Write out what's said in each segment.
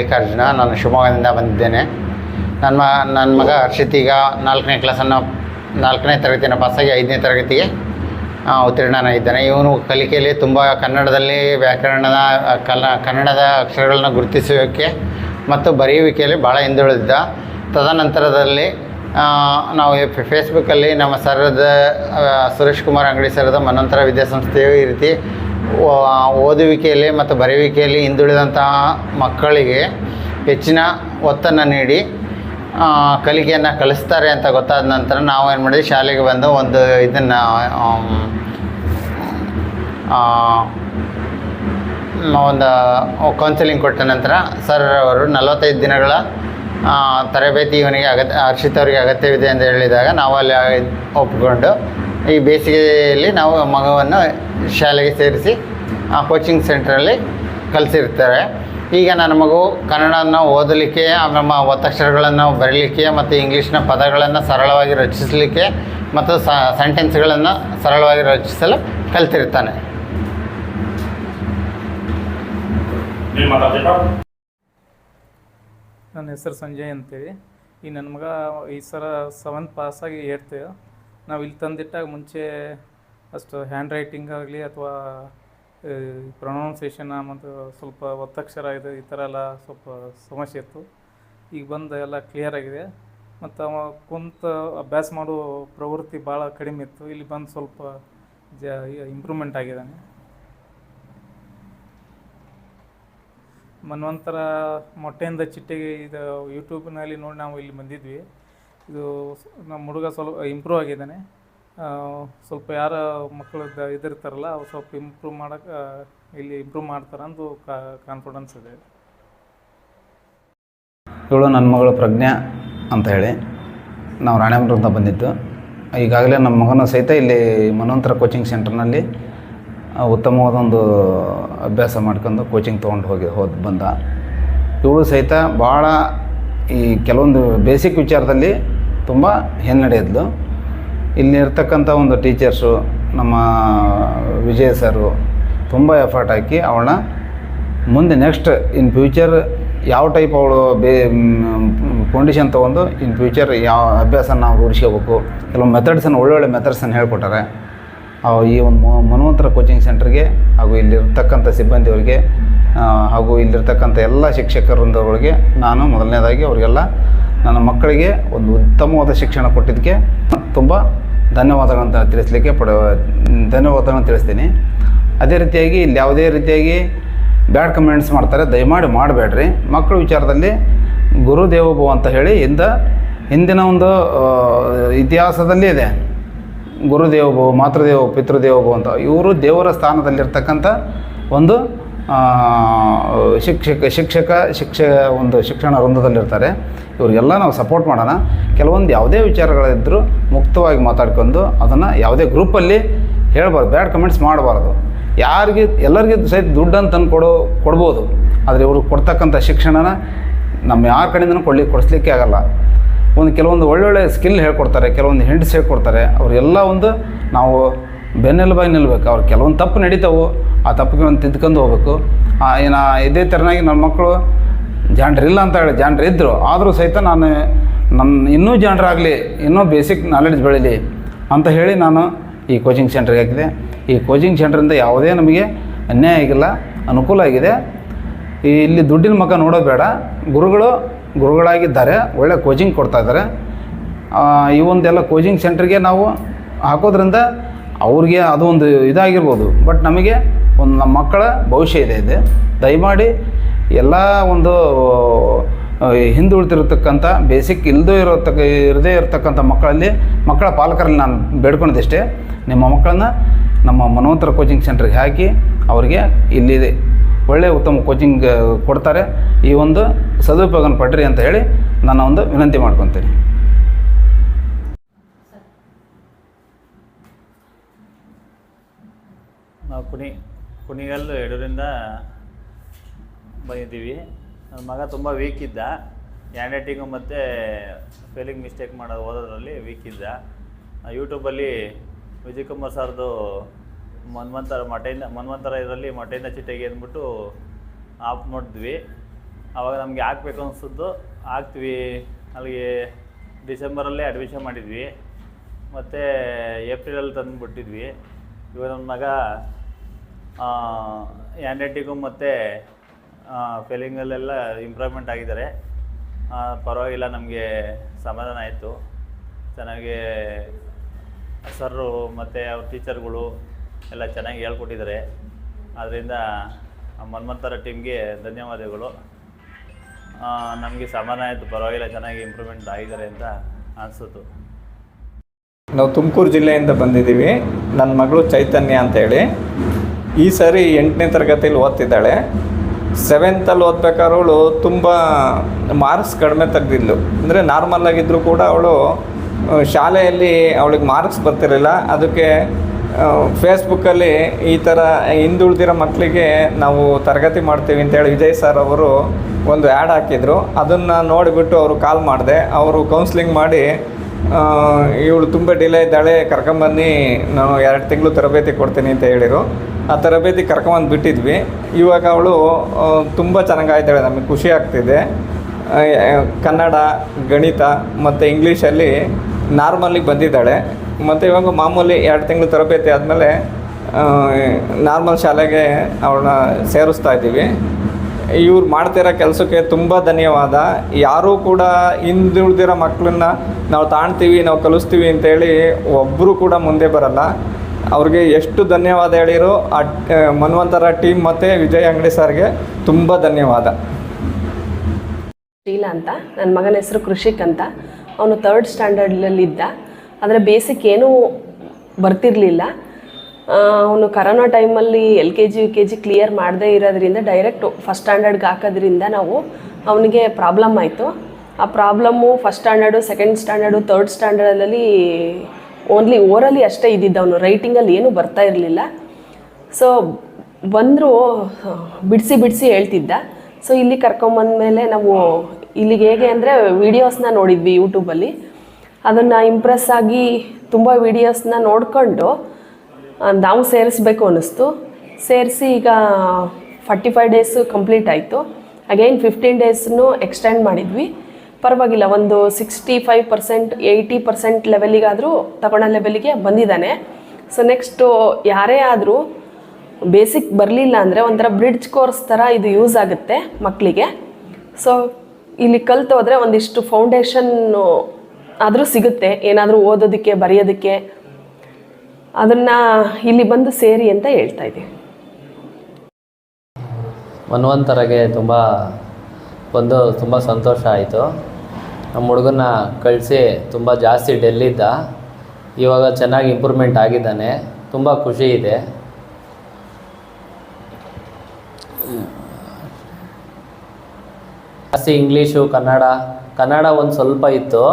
ಮಲ್ಲಿಕಾರ್ಜುನ ನಾನು ಶಿವಮೊಗ್ಗದಿಂದ ಬಂದಿದ್ದೇನೆ. ನನ್ನ ಮ ನನ್ನ ಮಗ ಹರ್ಷಿತ್ ಈಗ ನಾಲ್ಕನೇ ಕ್ಲಾಸನ್ನು, ನಾಲ್ಕನೇ ತರಗತಿಯನ್ನು ಪಾಸಾಗಿ ಐದನೇ ತರಗತಿಗೆ ಉತ್ತೀರ್ಣನಾಗಿದ್ದಾನೆ. ಇವನು ಕಲಿಕೆಯಲ್ಲಿ ತುಂಬ ಕನ್ನಡದಲ್ಲಿ ವ್ಯಾಕರಣದ, ಕಲ, ಕನ್ನಡದ ಅಕ್ಷರಗಳನ್ನ ಗುರುತಿಸುವಿಕೆ ಮತ್ತು ಬರೆಯುವಿಕೆಯಲ್ಲಿ ಭಾಳ ಹಿಂದುಳಿದಿದ್ದ. ತದನಂತರದಲ್ಲಿ ನಾವು ಫೇಸ್ಬುಕ್ಕಲ್ಲಿ ನಮ್ಮ ಸರದ ಸುರೇಶ್ ಕುಮಾರ್ ಅಂಗಡಿ ಸರದ ಮನಂತರ ವಿದ್ಯಾಸಂಸ್ಥೆಯು ಈ ರೀತಿ ಓದುವಿಕೆಯಲ್ಲಿ ಮತ್ತು ಬರೆಯುವಿಕೆಯಲ್ಲಿ ಹಿಂದುಳಿದಂತಹ ಮಕ್ಕಳಿಗೆ ಹೆಚ್ಚಿನ ಒತ್ತನ್ನು ನೀಡಿ ಕಲಿಕೆಯನ್ನು ಕಲಿಸ್ತಾರೆ ಅಂತ ಗೊತ್ತಾದ ನಂತರ ನಾವು ಏನು ಮಾಡಿದ್ವಿ? ಶಾಲೆಗೆ ಬಂದು ಒಂದು ಇದನ್ನು ಒಂದು ಕೌನ್ಸಿಲಿಂಗ್ ಕೊಟ್ಟ ನಂತರ ಸರ್ ಅವರು ನಲವತ್ತೈದು ದಿನಗಳ ತರಬೇತಿ ಇವನಿಗೆ ಅಗತ್ಯ ಹರ್ಷಿತ್ ಅಗತ್ಯವಿದೆ ಅಂತ ಹೇಳಿದಾಗ ನಾವು ಅಲ್ಲಿ ಒಪ್ಪಿಕೊಂಡು ಈ ಬೇಸಿಗೆಯಲ್ಲಿ ನಾವು ಮಗುವನ್ನು ಶಾಲೆಗೆ ಸೇರಿಸಿ ಆ ಕೋಚಿಂಗ್ ಸೆಂಟ್ರಲ್ಲಿ ಕಲಿಸಿರ್ತಾರೆ. ಈಗ ನನ್ನ ಮಗು ಕನ್ನಡನ ಓದಲಿಕ್ಕೆ ನಮ್ಮ ಒತ್ತಕ್ಷರಗಳನ್ನು ಬರೀಲಿಕ್ಕೆ ಮತ್ತು ಇಂಗ್ಲೀಷ್ನ ಪದಗಳನ್ನು ಸರಳವಾಗಿ ರಚಿಸಲಿಕ್ಕೆ ಮತ್ತು ಸೆಂಟೆನ್ಸ್ಗಳನ್ನು ಸರಳವಾಗಿ ರಚಿಸಲು ಕಲ್ತಿರ್ತಾನೆ. ನನ್ನ ಹೆಸರು ಸಂಜಯ್ ಅಂತೇಳಿ. ಈ ನನ್ನ ಮಗ ಈ ಸಲ ಸೆವೆಂತ್ ಪಾಸಾಗಿ ಏರ್ತೀವಿ ನಾವು ಇಲ್ಲಿ ತಂದಿಟ್ಟಾಗ ಮುಂಚೆ ಅಷ್ಟು ಹ್ಯಾಂಡ್ ರೈಟಿಂಗ್ ಆಗಲಿ ಅಥವಾ ಪ್ರೊನೌನ್ಸೇಷನ್ ಮತ್ತು ಸ್ವಲ್ಪ ಒತ್ತಕ್ಷರ ಇದು, ಈ ಥರ ಎಲ್ಲ ಸ್ವಲ್ಪ ಸಮಸ್ಯೆ ಇತ್ತು. ಈಗ ಬಂದು ಎಲ್ಲ ಕ್ಲಿಯರ್ ಆಗಿದೆ. ಮತ್ತು ಅವ ಕುಂತ ಅಭ್ಯಾಸ ಮಾಡೋ ಪ್ರವೃತ್ತಿ ಭಾಳ ಕಡಿಮೆ ಇತ್ತು. ಇಲ್ಲಿ ಬಂದು ಸ್ವಲ್ಪ ಜ ಇಂಪ್ರೂವ್ಮೆಂಟ್ ಆಗಿದ್ದಾನೆ. ಮನ್ವಂತರ ಮೊಟ್ಟೆಯಿಂದ ಚಿಟ್ಟೆಗೆ ಇದು ಯೂಟ್ಯೂಬ್ನಲ್ಲಿ ನೋಡಿ ನಾವು ಇಲ್ಲಿ ಬಂದಿದ್ವಿ. ಇದು ನಮ್ಮ ಹುಡುಗ ಸ್ವಲ್ಪ ಇಂಪ್ರೂವ್ ಆಗಿದ್ದಾನೆ. ಸ್ವಲ್ಪ ಯಾರ ಮಕ್ಕಳು ಇದಿರ್ತಾರಲ್ಲ ಅವ್ರು ಸ್ವಲ್ಪ ಇಂಪ್ರೂವ್ ಮಾಡೋಕೆ ಇಲ್ಲಿ ಇಂಪ್ರೂವ್ ಮಾಡ್ತಾರಂದು ಕಾನ್ಫಿಡೆನ್ಸ್ ಇದೆ. ಇವಳು ನನ್ನ ಮಗಳು ಪ್ರಜ್ಞಾ ಅಂತ ಹೇಳಿ. ನಾವು ರಾಣೇಬೆನ್ನೂರಿಂದ ಬಂದಿದ್ದು. ಈಗಾಗಲೇ ನಮ್ಮ ಮಗನ ಸಹಿತ ಇಲ್ಲಿ ಮನೋಂತರ ಕೋಚಿಂಗ್ ಸೆಂಟರ್ನಲ್ಲಿ ಉತ್ತಮವಾದ ಒಂದು ಅಭ್ಯಾಸ ಮಾಡ್ಕೊಂಡು ಕೋಚಿಂಗ್ ತೊಗೊಂಡು ಹೋಗಿ, ಹೋದ್ ಬಂದ. ಇವಳು ಸಹಿತ ಭಾಳ ಈ ಕೆಲವೊಂದು ಬೇಸಿಕ್ ವಿಚಾರದಲ್ಲಿ ತುಂಬ ಹಿನ್ನಡೆಯದ್ಲು ಇಲ್ಲಿ ಇರ್ತಕ್ಕಂಥ ಒಂದು ಟೀಚರ್ಸು ನಮ್ಮ ವಿಜಯ್ ಸರು ತುಂಬ ಎಫರ್ಟ್ ಹಾಕಿ ಅವಳನ್ನ ಮುಂದೆ ನೆಕ್ಸ್ಟ್ ಇನ್ ಫ್ಯೂಚರ್ ಯಾವ ಟೈಪ್ ಅವಳು ಬೇ ಫೌಂಡೇಶನ್ ತೊಗೊಂಡು ಇನ್ ಫ್ಯೂಚರ್ ಯಾವ ಅಭ್ಯಾಸ ನಾವು ರೂಢಿಸ್ಕೋಬೇಕು ಕೆಲವು ಮೆಥಡ್ಸನ್ನು ಒಳ್ಳೊಳ್ಳೆ ಮೆಥಡ್ಸನ್ನು ಹೇಳ್ಕೊಟ್ಟಾರೆ. ಈ ಒಂದು ಮನ್ವಂತರ ಕೋಚಿಂಗ್ ಸೆಂಟ್ರಿಗೆ ಹಾಗೂ ಇಲ್ಲಿರ್ತಕ್ಕಂಥ ಸಿಬ್ಬಂದಿಯವರಿಗೆ ಹಾಗೂ ಇಲ್ಲಿರ್ತಕ್ಕಂಥ ಎಲ್ಲ ಶಿಕ್ಷಕರೊಂದವರಿಗೆ ನಾನು ಮೊದಲನೇದಾಗಿ ಅವರಿಗೆಲ್ಲ ನನ್ನ ಮಕ್ಕಳಿಗೆ ಒಂದು ಉತ್ತಮವಾದ ಶಿಕ್ಷಣ ಕೊಟ್ಟಿದ್ದಕ್ಕೆ ತುಂಬ ಧನ್ಯವಾದಗಳಂತ ತಿಳಿಸ್ಲಿಕ್ಕೆ ಪಡ, ಧನ್ಯವಾದಗಳನ್ನು ತಿಳಿಸ್ತೀನಿ. ಅದೇ ರೀತಿಯಾಗಿ ಇಲ್ಲಿ ಯಾವುದೇ ರೀತಿಯಾಗಿ ಬ್ಯಾಡ್ ಕಮೆಂಟ್ಸ್ ಮಾಡ್ತಾರೆ, ದಯಮಾಡಿ ಮಾಡಬೇಡ್ರಿ. ಮಕ್ಕಳ ವಿಚಾರದಲ್ಲಿ ಗುರುದೇವೋಭವ ಅಂತ ಹೇಳಿ ಇಂದ, ಹಿಂದಿನ ಒಂದು ಇತಿಹಾಸದಲ್ಲಿ ಇದೆ. ಗುರುದೇವೋಭವ ಮಾತೃದೇವೋ ಪಿತೃದೇವೋಭವ ಅಂತ. ಇವರು ದೇವರ ಸ್ಥಾನದಲ್ಲಿರ್ತಕ್ಕಂಥ ಒಂದು ಶಿಕ್ಷಕ ಶಿಕ್ಷಕ, ಶಿಕ್ಷ, ಒಂದು ಶಿಕ್ಷಣ ವೃಂದದಲ್ಲಿರ್ತಾರೆ. ಇವರಿಗೆಲ್ಲ ನಾವು ಸಪೋರ್ಟ್ ಮಾಡೋಣ. ಕೆಲವೊಂದು ಯಾವುದೇ ವಿಚಾರಗಳಿದ್ದರೂ ಮುಕ್ತವಾಗಿ ಮಾತಾಡ್ಕೊಂಡು ಅದನ್ನು ಯಾವುದೇ ಗ್ರೂಪಲ್ಲಿ ಹೇಳ್ಬಾರ್ದು ಬ್ಯಾಡ್ ಕಮೆಂಟ್ಸ್ ಮಾಡಬಾರ್ದು. ಯಾರಿಗೆ, ಎಲ್ಲರಿಗೂ ಸಹಿತ ದುಡ್ಡನ್ನು ತಂದು ಕೊಡೋ ಕೊಡ್ಬೋದು. ಆದರೆ ಇವರು ಕೊಡ್ತಕ್ಕಂಥ ಶಿಕ್ಷಣನ ನಮ್ಮ ಯಾರ ಕಡೆಯಿಂದನೂ ಕೊಡ್ಲಿಕ್ಕೆ ಕೊಡಿಸ್ಲಿಕ್ಕೆ ಆಗಲ್ಲ. ಒಂದು ಕೆಲವೊಂದು ಒಳ್ಳೊಳ್ಳೆ ಸ್ಕಿಲ್ ಹೇಳ್ಕೊಡ್ತಾರೆ, ಕೆಲವೊಂದು ಹಿಂಟ್ಸ್ ಹೇಳ್ಕೊಡ್ತಾರೆ. ಅವರೆಲ್ಲ ಒಂದು ನಾವು ಬೆನ್ನೆಲುಬಾಗಿ ನಿಲ್ಬೇಕು. ಅವ್ರು ಕೆಲವೊಂದು ತಪ್ಪು ನಡೀತಾವು ಆ ತಪ್ಪಿಗೆ ಒಂದು ತಿದ್ಕೊಂಡು ಹೋಗ್ಬೇಕು. ಏನ ಇದೇ ಥರನಾಗಿ ನನ್ನ ಮಕ್ಕಳು ಜಾಂಡ್ರಿಲ್ಲ ಅಂತ ಹೇಳಿ ಜಾಂಡ್ರ ಇದ್ದರು ಆದರೂ ಸಹಿತ ನಾನು ನನ್ನ ಇನ್ನೂ ಆಗಲಿ ಇನ್ನೂ ಬೇಸಿಕ್ ನಾಲೆಡ್ಜ್ ಬೆಳೀಲಿ ಅಂತ ಹೇಳಿ ನಾನು ಈ ಕೋಚಿಂಗ್ ಸೆಂಟ್ರಿಗೆ ಹಾಕಿದೆ. ಈ ಕೋಚಿಂಗ್ ಸೆಂಟ್ರಿಂದ ಯಾವುದೇ ನಮಗೆ ಅನ್ಯಾಯ ಆಗಿಲ್ಲ ಅನುಕೂಲ ಆಗಿದೆ. ಇಲ್ಲಿ ದುಡ್ಡಿನ ಮಗ ನೋಡೋದು ಬೇಡ. ಗುರುಗಳು ಗುರುಗಳಾಗಿದ್ದಾರೆ ಒಳ್ಳೆ ಕೋಚಿಂಗ್ ಕೊಡ್ತಾ ಇದ್ದಾರೆ. ಆ, ಈ ಒಂದೆಲ್ಲ ಕೋಚಿಂಗ್ ಸೆಂಟ್ರಿಗೆ ನಾವು ಹಾಕೋದ್ರಿಂದ ಅವ್ರಿಗೆ ಅದು ಒಂದು ಇದಾಗಿರ್ಬೋದು. ಬಟ್ ನಮಗೆ ಒಂದು ನಮ್ಮ ಮಕ್ಕಳ ಭವಿಷ್ಯ ಇದೆ ಇದೆ. ದಯಮಾಡಿ ಎಲ್ಲ ಒಂದು ಹಿಂದುಳಿದಿರತಕ್ಕಂಥ ಬೇಸಿಕ್ ಇಲ್ಲದೇ ಇರತಕ್ಕ, ಇರದೇ ಇರತಕ್ಕಂಥ ಮಕ್ಕಳಲ್ಲಿ, ಮಕ್ಕಳ ಪಾಲಕರಲ್ಲಿ ನಾನು ಬೇಡ್ಕೊಂಡಿದ್ದಷ್ಟೇ. ನಿಮ್ಮ ಮಕ್ಕಳನ್ನ ನಮ್ಮ ಮನೋಂತರ ಕೋಚಿಂಗ್ ಸೆಂಟ್ರಿಗೆ ಹಾಕಿ ಅವರಿಗೆ ಇಲ್ಲಿ ಒಳ್ಳೆಯ ಉತ್ತಮ ಕೋಚಿಂಗ್ ಕೊಡ್ತಾರೆ. ಈ ಒಂದು ಸದುಪಯೋಗನ ಪಡ್ರಿ ಅಂತ ಹೇಳಿ ನಾನು ಒಂದು ವಿನಂತಿ ಮಾಡ್ಕೊತೀನಿ. ನಾವು ಕುಣಿ ಕುಣಿಗಲ್ ಯಡೂರಿಂದ ಬಂದಿದ್ದೀವಿ. ನನ್ನ ಮಗ ತುಂಬ ವೀಕ್ ಇದ್ದ. ಹ್ಯಾಂಡ್ ರೈಟಿಂಗು ಮತ್ತು ಸ್ಪೆಲ್ಲಿಂಗ್ ಮಿಸ್ಟೇಕ್ ಮಾಡೋದು ಓದೋದ್ರಲ್ಲಿ ವೀಕ್ ಇದ್ದ. ಯೂಟ್ಯೂಬಲ್ಲಿ ವಿಜಯ್ ಕುಮಾರ್ ಸರ್ದು ಮನ್ವಂತರ ಮಠೆಯಿಂದ, ಮನ್ವಂತರ ಇದರಲ್ಲಿ ಮಠೆಯಿಂದ ಚಿಟ್ಟೆಗೆ ಅಂದ್ಬಿಟ್ಟು ಆಪ್ ನೋಡಿದ್ವಿ. ಆವಾಗ ನಮಗೆ ಹಾಕ್ಬೇಕು ಅನಿಸಿದ್ದು ಹಾಕ್ತೀವಿ. ಅಲ್ಲಿಗೆ ಡಿಸೆಂಬರಲ್ಲೇ ಅಡ್ಮಿಷನ್ ಮಾಡಿದ್ವಿ. ಮತ್ತು ಏಪ್ರಿಲಲ್ಲಿ ತಂದುಬಿಟ್ಟಿದ್ವಿ. ಇವಾಗ ನನ್ನ ಮಗ ಹ್ಯಾಂಡ್ ರೈಟಿಂಗು ಮತ್ತು ಫೀಲಿಂಗಲ್ಲೆಲ್ಲ ಇಂಪ್ರೂವ್ಮೆಂಟ್ ಆಗಿದ್ದಾರೆ. ಪರವಾಗಿಲ್ಲ, ನಮಗೆ ಸಮಾಧಾನ ಆಯಿತು. ಚೆನ್ನಾಗಿ ಸರ್ರು ಮತ್ತು ಅವ್ರ ಟೀಚರ್ಗಳು ಎಲ್ಲ ಚೆನ್ನಾಗಿ ಹೇಳ್ಕೊಟ್ಟಿದ್ದಾರೆ. ಆದ್ದರಿಂದ ಮನ್ಮಂತರ ಟೀಮ್ಗೆ ಧನ್ಯವಾದಗಳು. ನಮಗೆ ಸಮಾನ ಆಯಿತು, ಪರವಾಗಿಲ್ಲ, ಚೆನ್ನಾಗಿ ಇಂಪ್ರೂವ್ಮೆಂಟ್ ಆಗಿದ್ದಾರೆ ಅಂತ ಅನಿಸುತ್ತು. ನಾವು ತುಮಕೂರು ಜಿಲ್ಲೆಯಿಂದ ಬಂದಿದ್ದೀವಿ. ನನ್ನ ಮಗಳು ಚೈತನ್ಯ ಅಂತೇಳಿ ಈ ಸಾರಿ ಎಂಟನೇ ತರಗತಿಯಲ್ಲಿ ಓದ್ತಿದ್ದಾಳೆ. ಸೆವೆಂತಲ್ಲಿ ಓದ್ಬೇಕಾದ್ರೆ ಅವಳು ತುಂಬ ಮಾರ್ಕ್ಸ್ ಕಡಿಮೆ ತೆಗ್ದಿದ್ಲು. ಅಂದರೆ ನಾರ್ಮಲ್ ಆಗಿದ್ದರೂ ಕೂಡ ಅವಳು ಶಾಲೆಯಲ್ಲಿ ಅವಳಿಗೆ ಮಾರ್ಕ್ಸ್ ಬರ್ತಿರಲಿಲ್ಲ. ಅದಕ್ಕೆ ಫೇಸ್ಬುಕ್ಕಲ್ಲಿ ಈ ಥರ ಹಿಂದುಳಿದಿರೋ ಮಕ್ಕಳಿಗೆ ನಾವು ತರಗತಿ ಮಾಡ್ತೀವಿ ಅಂತೇಳಿ ವಿಜಯ್ ಸರ್ ಅವರು ಒಂದು ಆ್ಯಡ್ ಹಾಕಿದರು. ಅದನ್ನು ನೋಡಿಬಿಟ್ಟು ಅವರು ಕಾಲ್ ಮಾಡಿದೆ. ಅವರು ಕೌನ್ಸ್ಲಿಂಗ್ ಮಾಡಿ ಇವಳು ತುಂಬ ಡಿಲೇ ಇದ್ದಾಳೆ, ಕರ್ಕೊಂಬನ್ನಿ, ನಾನು ಎರಡು ತಿಂಗಳು ತರಬೇತಿ ಕೊಡ್ತೀನಿ ಅಂತ ಹೇಳಿರು. ಆ ತರಬೇತಿ ಕರ್ಕೊಂಬಂದು ಬಿಟ್ಟಿದ್ವಿ. ಇವಾಗ ಅವಳು ತುಂಬ ಚೆನ್ನಾಗಾಯ್ತಾಳೆ, ನಮಗೆ ಖುಷಿ ಆಗ್ತಿದೆ. ಕನ್ನಡ, ಗಣಿತ, ಮತ್ತು ಇಂಗ್ಲೀಷಲ್ಲಿ ನಾರ್ಮಲಿಗೆ ಬಂದಿದ್ದಾಳೆ. ಮತ್ತು ಇವಾಗ ಮಾಮೂಲಿ ಎರಡು ತಿಂಗಳು ತರಬೇತಿ ಆದಮೇಲೆ ನಾರ್ಮಲ್ ಶಾಲೆಗೆ ಅವಳನ್ನ ಸೇರಿಸ್ತಾ ಇದ್ದೀವಿ. ಇವ್ರು ಮಾಡ್ತಿರೋ ಕೆಲಸಕ್ಕೆ ತುಂಬ ಧನ್ಯವಾದ. ಯಾರೂ ಕೂಡ ಹಿಂದುಳಿದಿರೋ ಮಕ್ಕಳನ್ನ ನಾವು ತಾಣ್ತೀವಿ, ನಾವು ಕಲಿಸ್ತೀವಿ ಅಂತೇಳಿ ಒಬ್ಬರು ಕೂಡ ಮುಂದೆ ಬರಲ್ಲ. ಅವ್ರಿಗೆ ಎಷ್ಟು ಧನ್ಯವಾದ ಹೇಳಿರೋ ಆ ಮನ್ವಂತರ ಟೀಮ್ ಮತ್ತು ವಿಜಯ್ ಅಂಗಡಿ ಸರ್ಗೆ ತುಂಬ ಧನ್ಯವಾದ. ಶೀಲಾ ಅಂತ ನನ್ನ ಮಗನ ಹೆಸರು ಕೃಷಿಕ್ ಅಂತ. ಅವನು ತರ್ಡ್ ಸ್ಟ್ಯಾಂಡರ್ಡಲ್ಲಿದ್ದ ಆದರೆ ಬೇಸಿಕ್ ಏನೂ ಬರ್ತಿರಲಿಲ್ಲ. ಅವನು ಕರೋನಾ ಟೈಮಲ್ಲಿ L K G U K G clear ಮಾಡದೇ ಇರೋದ್ರಿಂದ ಡೈರೆಕ್ಟ್ ಫಸ್ಟ್ ಸ್ಟ್ಯಾಂಡರ್ಡ್ಗೆ ಹಾಕೋದ್ರಿಂದ ನಾವು ಅವನಿಗೆ ಪ್ರಾಬ್ಲಮ್ ಆಯಿತು. ಆ problem first standard second standard third ಸ್ಟ್ಯಾಂಡರ್ಡಲ್ಲಿ only ಓರಲ್ಲಿ ಅಷ್ಟೇ ಇದ್ದಿದ್ದ ಅವನು. ರೈಟಿಂಗಲ್ಲಿ ಏನೂ ಬರ್ತಾ ಇರಲಿಲ್ಲ. ಸೊ ಬಂದರೂ, ಬಿಡಿಸಿ ಬಿಡಿಸಿ ಹೇಳ್ತಿದ್ದ. ಸೊ ಇಲ್ಲಿ ಕರ್ಕೊಂಬಂದ್ಮೇಲೆ ನಾವು ಇಲ್ಲಿಗೆ ಹೇಗೆ ಅಂದರೆ ವೀಡಿಯೋಸ್ನ ನೋಡಿದ್ವಿ ಯೂಟ್ಯೂಬಲ್ಲಿ ಅದನ್ನು ಇಂಪ್ರೆಸ್ ಆಗಿ ತುಂಬ ವೀಡಿಯೋಸ್ನ ನೋಡಿಕೊಂಡು ನಾವು ಸೇರಿಸ್ಬೇಕು ಅನ್ನಿಸ್ತು. ಸೇರಿಸಿ ಈಗ ಫಾರ್ಟಿ ಫೈವ್ ಡೇಸು ಕಂಪ್ಲೀಟ್ ಆಯಿತು ಅಗೈನ್ ಫಿಫ್ಟೀನ್ ಡೇಸ್ನು ಎಕ್ಸ್ಟೆಂಡ್ ಮಾಡಿದ್ವಿ. ಪರವಾಗಿಲ್ಲ, ಒಂದು sixty five percent eighty percent ಲೆವೆಲಿಗಾದರೂ ತಗೊಳ್ಳೋ ಲೆವೆಲಿಗೆ ಬಂದಿದ್ದಾನೆ. ಸೊ ನೆಕ್ಸ್ಟು ಯಾರೇ ಆದರೂ ಬೇಸಿಕ್ ಬರಲಿಲ್ಲ ಅಂದರೆ ಒಂಥರ ಬ್ರಿಡ್ಜ್ ಕೋರ್ಸ್ ಥರ ಇದು ಯೂಸ್ ಆಗುತ್ತೆ ಮಕ್ಕಳಿಗೆ ಸೊ ಇಲ್ಲಿ ಕಲ್ತೋದ್ರೆ ಒಂದಿಷ್ಟು ಫೌಂಡೇಶನ್ನು ಆದರೂ ಸಿಗುತ್ತೆ. ಏನಾದರೂ ಓದೋದಕ್ಕೆ, ಬರೆಯೋದಕ್ಕೆ ಅದನ್ನು ಇಲ್ಲಿ ಬಂದು ಸೇರಿ ಅಂತ ಹೇಳ್ತಾ ಇದ್ದೀವಿ ಮನ್ವಂತರಗೆ ತುಂಬ ಬಂದು ತುಂಬ ಸಂತೋಷ ಆಯಿತು. ನಮ್ಮ ಹುಡುಗನ್ನ ಕಳಿಸಿ ತುಂಬ ಜಾಸ್ತಿ ಡೆಲ್ಲಿದ್ದ. ಇವಾಗ ಚೆನ್ನಾಗಿ ಇಂಪ್ರೂವ್ಮೆಂಟ್ ಆಗಿದ್ದಾನೆ. ತುಂಬ ಖುಷಿ ಇದೆ. ಜಾಸ್ತಿ ಇಂಗ್ಲೀಷು, ಕನ್ನಡ ಕನ್ನಡ ಒಂದು ಸ್ವಲ್ಪ ಇತ್ತು.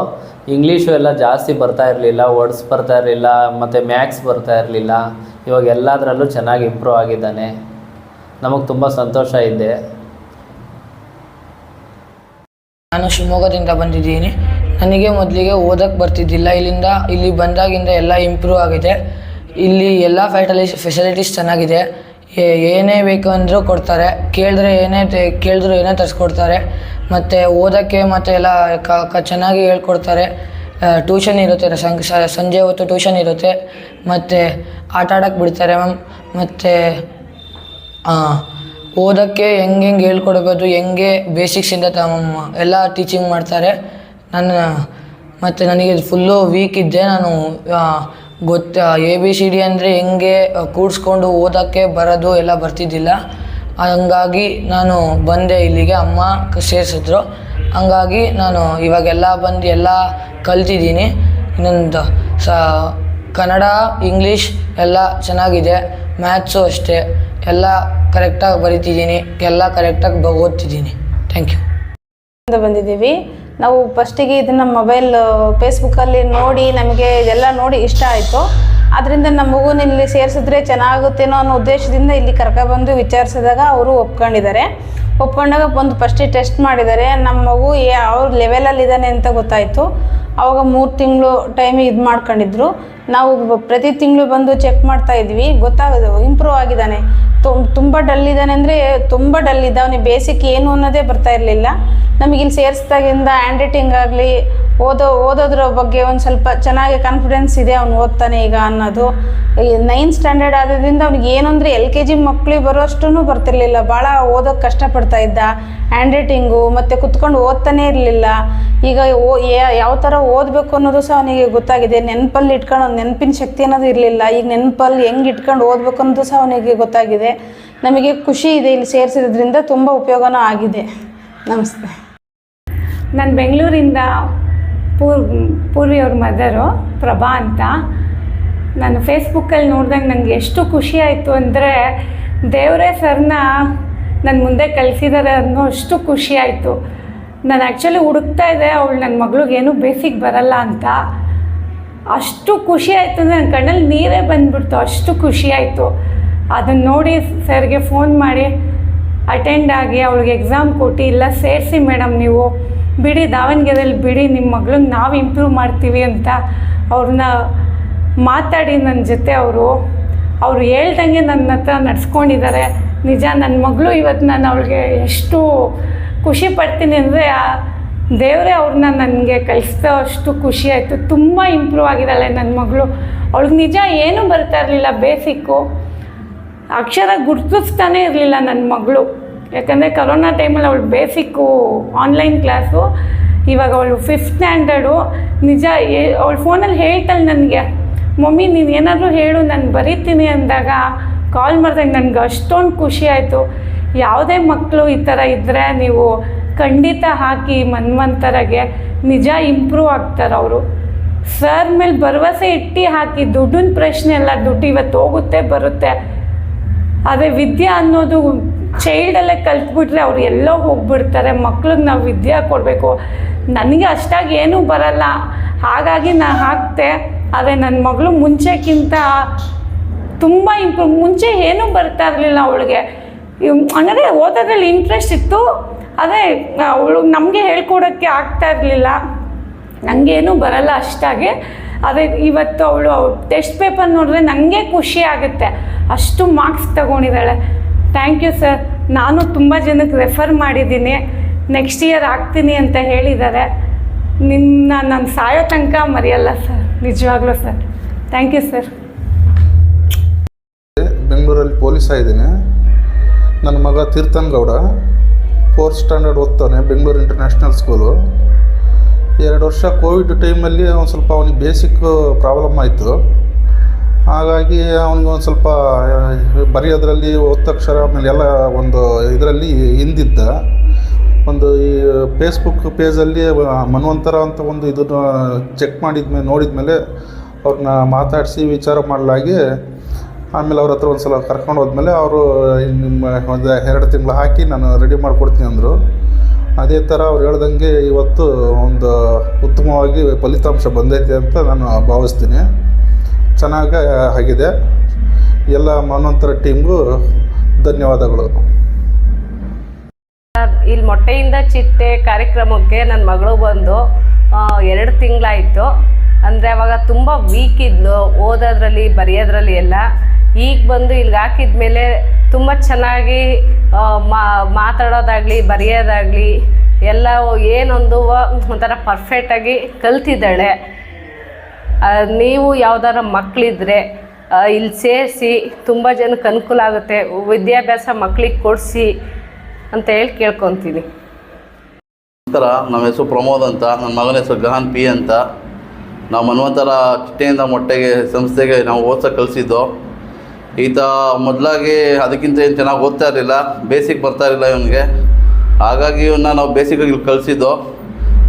ಇಂಗ್ಲೀಷು ಎಲ್ಲ ಜಾಸ್ತಿ ಬರ್ತಾ ಇರಲಿಲ್ಲ ವರ್ಡ್ಸ್ ಬರ್ತಾ ಇರಲಿಲ್ಲ, ಮತ್ತು ಮ್ಯಾಥ್ಸ್ ಬರ್ತಾ ಇರಲಿಲ್ಲ. ಇವಾಗ ಎಲ್ಲದರಲ್ಲೂ ಚೆನ್ನಾಗಿ ಇಂಪ್ರೂವ್ ಆಗಿದ್ದಾನೆ. ನಮಗೆ ತುಂಬ ಸಂತೋಷ ಇದೆ. ನಾನು ಶಿವಮೊಗ್ಗದಿಂದ ಬಂದಿದ್ದೀನಿ. ನನಗೆ ಮೊದಲಿಗೆ ಓದಕ್ಕೆ ಬರ್ತಿದ್ದಿಲ್ಲ. ಇಲ್ಲಿಂದ, ಇಲ್ಲಿ ಬಂದಾಗಿಂದ ಎಲ್ಲ ಇಂಪ್ರೂವ್ ಆಗಿದೆ. ಇಲ್ಲಿ ಎಲ್ಲ ಫೆಟಲಿ ಫೆಸಿಲಿಟೀಸ್ ಚೆನ್ನಾಗಿದೆ. ಏನೇ ಬೇಕು ಅಂದರೂ ಕೊಡ್ತಾರೆ. ಕೇಳಿದ್ರೆ ಏನೇ ತೆ- ಕೇಳಿದ್ರು ಏನೇ ತರಿಸ್ಕೊಡ್ತಾರೆ. ಮತ್ತು ಓದೋಕ್ಕೆ ಮತ್ತು ಎಲ್ಲ ಕ ಚೆನ್ನಾಗಿ ಹೇಳ್ಕೊಡ್ತಾರೆ. ಟ್ಯೂಷನ್ ಇರುತ್ತೆ ಸಂಜೆ ಹೊತ್ತು ಟ್ಯೂಷನ್ ಇರುತ್ತೆ. ಮತ್ತು ಆಟ ಆಡೋಕ್ಕೆ ಬಿಡ್ತಾರೆ ಮ್ಯಾಮ್ ಮತ್ತು ಓದೋಕ್ಕೆ ಹೆಂಗೆ ಹೆಂಗೆ ಹೇಳ್ಕೊಡ್ಬೋದು, ಹೆಂಗೆ ಬೇಸಿಕ್ಸಿಂದ ತಮ್ಮ, ಎಲ್ಲ ಟೀಚಿಂಗ್ ಮಾಡ್ತಾರೆ. ನನ್ನ, ಮತ್ತು ನನಗೆ ಫುಲ್ಲು ವೀಕ್ ಇದ್ದೆ ನಾನು ಗೊತ್ತ? ಎ ಬಿ ಸಿ ಡಿ ಅಂದರೆ ಹೆಂಗೆ ಕೂಡಿಸ್ಕೊಂಡು ಓದೋಕ್ಕೆ ಬರೋದು ಎಲ್ಲ ಬರ್ತಿದ್ದಿಲ್ಲ. ಹಂಗಾಗಿ ನಾನು ಬಂದೆ ಇಲ್ಲಿಗೆ, ಅಮ್ಮ ಸೇರಿಸಿದ್ರು. ಹಂಗಾಗಿ ನಾನು ಇವಾಗೆಲ್ಲ ಬಂದು ಎಲ್ಲ ಕಲ್ತಿದ್ದೀನಿ. ಇನ್ನೊಂದು, ಸ, ಕನ್ನಡ, ಇಂಗ್ಲೀಷ್ ಎಲ್ಲ ಚೆನ್ನಾಗಿದೆ. ಮ್ಯಾಥ್ಸು ಅಷ್ಟೇ. ಎಲ್ಲ ಕರೆಕ್ಟಾಗಿ ಬರಿತಿದ್ದೀನಿ. ಎಲ್ಲ ಕರೆಕ್ಟಾಗಿ ಓದ್ತಿದ್ದೀನಿ. ಥ್ಯಾಂಕ್ ಯು ಬಂದಿದ್ದೀವಿ. ನಾವು ಫಸ್ಟಿಗೆ ಇದನ್ನು ಮೊಬೈಲ್ ಫೇಸ್ಬುಕ್ಕಲ್ಲಿ ನೋಡಿ ನಮಗೆ ಇದೆಲ್ಲ ನೋಡಿ ಇಷ್ಟ ಆಯಿತು. ಅದರಿಂದ ನಮ್ಮ ಮಗುನ ಇಲ್ಲಿ ಸೇರಿಸಿದ್ರೆ ಚೆನ್ನಾಗುತ್ತೇನೋ ಅನ್ನೋ ಉದ್ದೇಶದಿಂದ ಇಲ್ಲಿ ಕರ್ಕೊಬಂದು ವಿಚಾರಿಸಿದಾಗ ಅವರು ಒಪ್ಕೊಂಡಿದ್ದಾರೆ. ಒಪ್ಕೊಂಡಾಗ ಬಂದು ಫಸ್ಟಿಗೆ ಟೆಸ್ಟ್ ಮಾಡಿದ್ದಾರೆ. ನಮ್ಮ ಮಗು ಏ ಅವ್ರ ಲೆವೆಲಲ್ಲಿ ಇದ್ದಾನೆ ಅಂತ ಗೊತ್ತಾಯಿತು. ಆವಾಗ ಮೂರು ತಿಂಗಳು ಟೈಮಿಗೆ ಇದು ಮಾಡ್ಕೊಂಡಿದ್ರು. ನಾವು ಪ್ರತಿ ತಿಂಗಳು ಬಂದು ಚೆಕ್ ಮಾಡ್ತಾ ಇದ್ವಿ. ಗೊತ್ತಾಗೋದು ಇಂಪ್ರೂವ್ ಆಗಿದ್ದಾನೆ. ತುಂಬ ಡಲ್ ಇದ್ದಾನೆ ಅಂದರೆ ತುಂಬ ಡಲ್ ಇದ್ದ ಅವನಿಗೆ ಬೇಸಿಕ್ ಏನು ಅನ್ನೋದೇ ಬರ್ತಾ ಇರಲಿಲ್ಲ. ನಮಗಿಲ್ಲಿ ಸೇರಿಸ್ದಾಗಿಂದ ಹ್ಯಾಂಡ್ ರೈಟಿಂಗ್ ಆಗಲಿ ಓದೋ, ಓದೋದ್ರ ಬಗ್ಗೆ ಒಂದು ಸ್ವಲ್ಪ ಚೆನ್ನಾಗಿ ಕಾನ್ಫಿಡೆನ್ಸ್ ಇದೆ ಅವ್ನು ಓದ್ತಾನೆ ಈಗ ಅನ್ನೋದು. ನೈನ್ತ್ ಸ್ಟ್ಯಾಂಡರ್ಡ್ ಆದ್ರಿಂದ ಅವ್ನಿಗೆ ಏನಂದರೆ ಎಲ್ ಕೆ ಜಿ ಮಕ್ಕಳಿಗೆ ಬರೋಷ್ಟು ಬರ್ತಿರ್ಲಿಲ್ಲ. ಭಾಳ ಓದೋಕ್ಕೆ ಕಷ್ಟಪಡ್ತಾ ಇದ್ದ. ಹ್ಯಾಂಡ್ ರೈಟಿಂಗು ಮತ್ತು ಕುತ್ಕೊಂಡು ಓದ್ತಾನೆ ಇರಲಿಲ್ಲ. ಈಗ ಓ ಯಾವ ಥರ ಓದಬೇಕು ಅನ್ನೋದು ಸಹ ಅವನಿಗೆ ಗೊತ್ತಾಗಿದೆ. ನೆನಪಲ್ಲಿ ಇಟ್ಕೊಂಡು ನೆನಪಿನ ಶಕ್ತಿ ಅನ್ನೋದು ಇರಲಿಲ್ಲ. ಈಗ ನೆನಪಲ್ಲಿ ಹೆಂಗೆ ಇಟ್ಕೊಂಡು ಓದಬೇಕು ಅನ್ನೋದು ಸಹ ಅವನಿಗೆ ಗೊತ್ತಾಗಿದೆ. ನಮಗೆ ಖುಷಿ ಇದೆ ಇಲ್ಲಿ ಸೇರಿಸಿದ್ರಿಂದ ತುಂಬ ಉಪಯೋಗನೂ ಆಗಿದೆ. ನಮಸ್ತೆ. ನಾನು ಬೆಂಗಳೂರಿಂದ ಪೂರ್ ಪೂರ್ವಿ ಅವ್ರ ಮದರು, ಪ್ರಭಾ ಅಂತ. ನಾನು ಫೇಸ್ಬುಕ್ಕಲ್ಲಿ ನೋಡಿದಾಗ ನನಗೆ ಎಷ್ಟು ಖುಷಿ ಆಯಿತು ಅಂದರೆ, ದೇವರೇ ಸರ್ನ ನನ್ನ ಮುಂದೆ ಕಳಿಸಿದ್ದಾರೆ ಅನ್ನೋ ಅಷ್ಟು ಖುಷಿ ಆಯಿತು. ನಾನು ಆ್ಯಕ್ಚುಲಿ ಹುಡುಕ್ತಾ ಇದ್ದೆ, ಅವಳು ನನ್ನ ಮಗಳಿಗೇನು ಬೇಸಿಕ್ ಬರಲ್ಲ ಅಂತ. ಅಷ್ಟು ಖುಷಿ ಆಯಿತು ಅಂದರೆ ನನ್ನ ಕಣ್ಣಲ್ಲಿ ನೀರೇ ಬಂದ್ಬಿಡ್ತು, ಅಷ್ಟು ಖುಷಿ ಆಯಿತು. ಅದನ್ನು ನೋಡಿ ಸರ್ಗೆ ಫೋನ್ ಮಾಡಿ ಅಟೆಂಡ್ ಆಗಿ, ಅವಳಿಗೆ ಎಕ್ಸಾಮ್ ಕೊಟ್ಟು, ಇಲ್ಲ, ಸೇರಿಸಿ ಮೇಡಮ್ ನೀವು. ಬಿಡಿ ದಾವಣಗೆರೆಯಲ್ಲಿ ಬಿಡಿ ನಿಮ್ಮ ಮಗಳಿಗೆ ನಾವು ಇಂಪ್ರೂವ್ ಮಾಡ್ತೀವಿ ಅಂತ ಅವ್ರನ್ನ ಮಾತಾಡಿ ನನ್ನ ಜೊತೆ ಅವರು. ಅವರು ಹೇಳ್ದಂಗೆ ನನ್ನ ಹತ್ರ ನಡ್ಸ್ಕೊಂಡಿದ್ದಾರೆ ನಿಜ ನನ್ನ ಮಗಳು ಇವತ್ತು ನಾನು ಅವಳಿಗೆ ಎಷ್ಟು ಖುಷಿ ಪಡ್ತೀನಿ ಅಂದರೆ ದೇವರೇ ಅವ್ರನ್ನ ನನಗೆ ಕಲಿಸ್ತಾ ಅಷ್ಟು ಖುಷಿ ಆಯಿತು. ತುಂಬ ಇಂಪ್ರೂವ್ ಆಗಿದ್ದಾಳೆ ನನ್ನ ಮಗಳು. ಅವಳಿಗೆ ನಿಜ ಏನೂ ಬರ್ತಾ ಇರಲಿಲ್ಲ ಬೇಸಿಕ್ಕು ಅಕ್ಷರ ಗುರ್ತಿಸ್ತಾನೆ ಇರಲಿಲ್ಲ ನನ್ನ ಮಗಳು. ಯಾಕಂದರೆ ಕರೋನಾ ಟೈಮಲ್ಲಿ ಅವಳು ಬೇಸಿಕ್ಕು ಆನ್ಲೈನ್ ಕ್ಲಾಸು ಇವಾಗ ಅವಳು ಫಿಫ್ತ್ ಸ್ಟ್ಯಾಂಡರ್ಡು ನಿಜ ಅವಳು ಫೋನಲ್ಲಿ ಹೇಳ್ತಾಳೆ ನನಗೆ, ಮಮ್ಮಿ, ನೀನು ಏನಾದರೂ ಹೇಳು, ನಾನು ಬರೀತೀನಿ ಅಂದಾಗ ಕಾಲ್ ಮಾಡಿದಾಗ ನನಗೆ ಅಷ್ಟೊಂದು ಖುಷಿ ಆಯಿತು. ಯಾವುದೇ ಮಕ್ಕಳು ಈ ಥರ ಇದ್ದರೆ ನೀವು ಖಂಡಿತ ಹಾಕಿ ಮನ್ವಂತರಾಗೆ ನಿಜ ಇಂಪ್ರೂವ್ ಆಗ್ತಾರೆ ಅವರು. ಸರ್ ಮೇಲೆ ಭರವಸೆ ಇಟ್ಟು ಹಾಕಿ ದುಡ್ಡಿನ ಪ್ರಶ್ನೆ ಎಲ್ಲ ದುಡ್ಡು ಇವತ್ತು ಹೋಗುತ್ತೆ, ಬರುತ್ತೆ. ಆದರೆ ವಿದ್ಯೆ ಅನ್ನೋದು ಚೈಲ್ಡಲ್ಲೇ ಕಲ್ತ್ಬಿಟ್ರೆ ಅವ್ರು ಎಲ್ಲೋ ಹೋಗ್ಬಿಡ್ತಾರೆ. ಮಕ್ಳಿಗೆ ನಾವು ವಿದ್ಯೆ ಕೊಡಬೇಕು. ನನಗೆ ಅಷ್ಟಾಗಿ ಏನೂ ಬರಲ್ಲ. ಹಾಗಾಗಿ ನಾನು ಹಾಕ್ತೆ. ಆದರೆ ನನ್ನ ಮಗಳು ಮುಂಚೆಕ್ಕಿಂತ ತುಂಬ ಇಂಪ್ರೂವ್ ಮುಂಚೆ ಏನೂ ಬರ್ತಾ ಇರಲಿಲ್ಲ ಅವಳಿಗೆ. ಅಂದರೆ ಓದೋದ್ರಲ್ಲಿ ಇಂಟ್ರೆಸ್ಟ್ ಇತ್ತು. ಅದೇ ಅವಳು ನಮಗೆ ಹೇಳ್ಕೊಡೋಕ್ಕೆ ಆಗ್ತಾ ಇರಲಿಲ್ಲ. ನನಗೇನು ಬರಲ್ಲ ಅಷ್ಟಾಗಿ. ಅದೇ ಇವತ್ತು ಅವಳು ಟೆಸ್ಟ್ ಪೇಪರ್ ನೋಡಿದ್ರೆ ನನಗೆ ಖುಷಿ ಆಗುತ್ತೆ. ಅಷ್ಟು ಮಾರ್ಕ್ಸ್ ತಗೊಂಡಿದ್ದಾಳೆ. ಥ್ಯಾಂಕ್ ಯು ಸರ್ ನಾನು ತುಂಬ ಜನಕ್ಕೆ ರೆಫರ್ ಮಾಡಿದ್ದೀನಿ. ನೆಕ್ಸ್ಟ್ ಇಯರ್ ಆಗ್ತೀನಿ ಅಂತ ಹೇಳಿದ್ದಾರೆ. ನಿನ್ನ ನಾನು ಸಾಯೋ ತನಕ ಮರೆಯಲ್ಲ ಸರ್ ನಿಜವಾಗ್ಲೂ ಸರ್ ಥ್ಯಾಂಕ್ ಯು ಸರ್ ಬೆಂಗಳೂರಲ್ಲಿ ಪೊಲೀಸ್ ಆಗಿದ್ದೀನಿ. ನನ್ನ ಮಗ ತೀರ್ಥನ್ ಗೌಡ ಫೋರ್ತ್ ಸ್ಟ್ಯಾಂಡರ್ಡ್ ಓದ್ತಾನೆ, ಬೆಂಗಳೂರು ಇಂಟರ್ನ್ಯಾಷನಲ್ ಸ್ಕೂಲು ಎರಡು ವರ್ಷ ಕೋವಿಡ್ ಟೈಮಲ್ಲಿ ಒಂದು ಸ್ವಲ್ಪ ಅವನಿಗೆ ಬೇಸಿಕ್ ಪ್ರಾಬ್ಲಮ್ ಆಯಿತು. ಹಾಗಾಗಿ ಅವ್ನಿಗೆ ಒಂದು ಸ್ವಲ್ಪ ಬರೆಯೋದ್ರಲ್ಲಿ ಒತ್ತಕ್ಷರ ಆಮೇಲೆ ಎಲ್ಲ ಒಂದು ಇದರಲ್ಲಿ ಹಿಂದಿದ್ದ. ಒಂದು ಈ ಫೇಸ್ಬುಕ್ ಪೇಜಲ್ಲಿ ಮನ್ವಂತರ ಅಂತ ಒಂದು ಇದನ್ನು ಚೆಕ್ ಮಾಡಿದ್ಮೇಲೆ ನೋಡಿದ್ಮೇಲೆ ಅವ್ರನ್ನ ಮಾತಾಡಿಸಿ ವಿಚಾರ ಮಾಡಲಾಗಿ ಆಮೇಲೆ ಅವ್ರ ಹತ್ರ ಒಂದು ಸಲ ಕರ್ಕೊಂಡು ಹೋದ್ಮೇಲೆ ಅವರು ನಿಮ್ಮ ಒಂದು ಎರಡು ತಿಂಗಳು ಹಾಕಿ ನಾನು ರೆಡಿ ಮಾಡಿಕೊಡ್ತೀನಿ ಅಂದರು. ಅದೇ ಥರ ಅವ್ರು ಹೇಳ್ದಂಗೆ ಇವತ್ತು ಒಂದು ಉತ್ತಮವಾಗಿ ಫಲಿತಾಂಶ ಬಂದೈತೆ ಅಂತ ನಾನು ಭಾವಿಸ್ತೀನಿ. ಚೆನ್ನಾಗಿ ಆಗಿದೆ. ಎಲ್ಲ ಮನೋಂತರ ಟೀಮ್ಗೂ ಧನ್ಯವಾದಗಳು. ಇಲ್ಲಿ ಮೊಟ್ಟೆಯಿಂದ ಚಿಟ್ಟೆ ಕಾರ್ಯಕ್ರಮಕ್ಕೆ ನನ್ನ ಮಗಳು ಬಂದು ಎರಡು ತಿಂಗಳಾಯಿತು. ಅಂದರೆ ಅವಾಗ ತುಂಬ ವೀಕ್ ಇದ್ಲು, ಓದೋದ್ರಲ್ಲಿ, ಬರೆಯೋದ್ರಲ್ಲಿ ಎಲ್ಲ. ಈಗ ಬಂದು ಇಲ್ಲಿಗೆ ಹಾಕಿದ್ಮೇಲೆ ತುಂಬ ಚೆನ್ನಾಗಿ ಮಾತಾಡೋದಾಗಲಿ, ಬರೆಯೋದಾಗಲಿ, ಎಲ್ಲ ಏನೊಂದು ಒಂಥರ ಪರ್ಫೆಕ್ಟಾಗಿ ಕಲ್ತಿದ್ದಾಳೆ. ನೀವು ಯಾವ್ದಾರ ಮಕ್ಕಳಿದ್ರೆ ಇಲ್ಲಿ ಸೇರಿಸಿ, ತುಂಬ ಜನಕ್ಕೆ ಅನುಕೂಲ ಆಗುತ್ತೆ. ವಿದ್ಯಾಭ್ಯಾಸ ಮಕ್ಕಳಿಗೆ ಕೊಡಿಸಿ ಅಂತ ಹೇಳಿ ಕೇಳ್ಕೊತೀನಿ. ನಂತರ ನಮ್ಮ ಹೆಸರು ಪ್ರಮೋದ್ ಅಂತ, ನನ್ನ ಮಗನ ಹೆಸರು ಗಹನ್ ಪಿ ಅಂತ. ನಾವು ಮನ್ವಂತರ ಚಿಟ್ಟೆಯಿಂದ ಮೊಟ್ಟೆಗೆ, ಸಂಸ್ಥೆಗೆ ನಾವು ಓದ್ಸೋಕೆ ಕಲಿಸಿದ್ದು. ಈತ ಮೊದಲಾಗಿ ಅದಕ್ಕಿಂತ ಏನು ಚೆನ್ನಾಗಿ ಓದ್ತಾ ಇರಲಿಲ್ಲ, ಬೇಸಿಕ್ ಬರ್ತಾ ಇರಲಿಲ್ಲ ಇವನಿಗೆ. ಹಾಗಾಗಿ ಇವನ್ನ ನಾವು ಬೇಸಿಕ್ ಇಲ್ಲಿ ಕಲಿಸಿದ್ದು.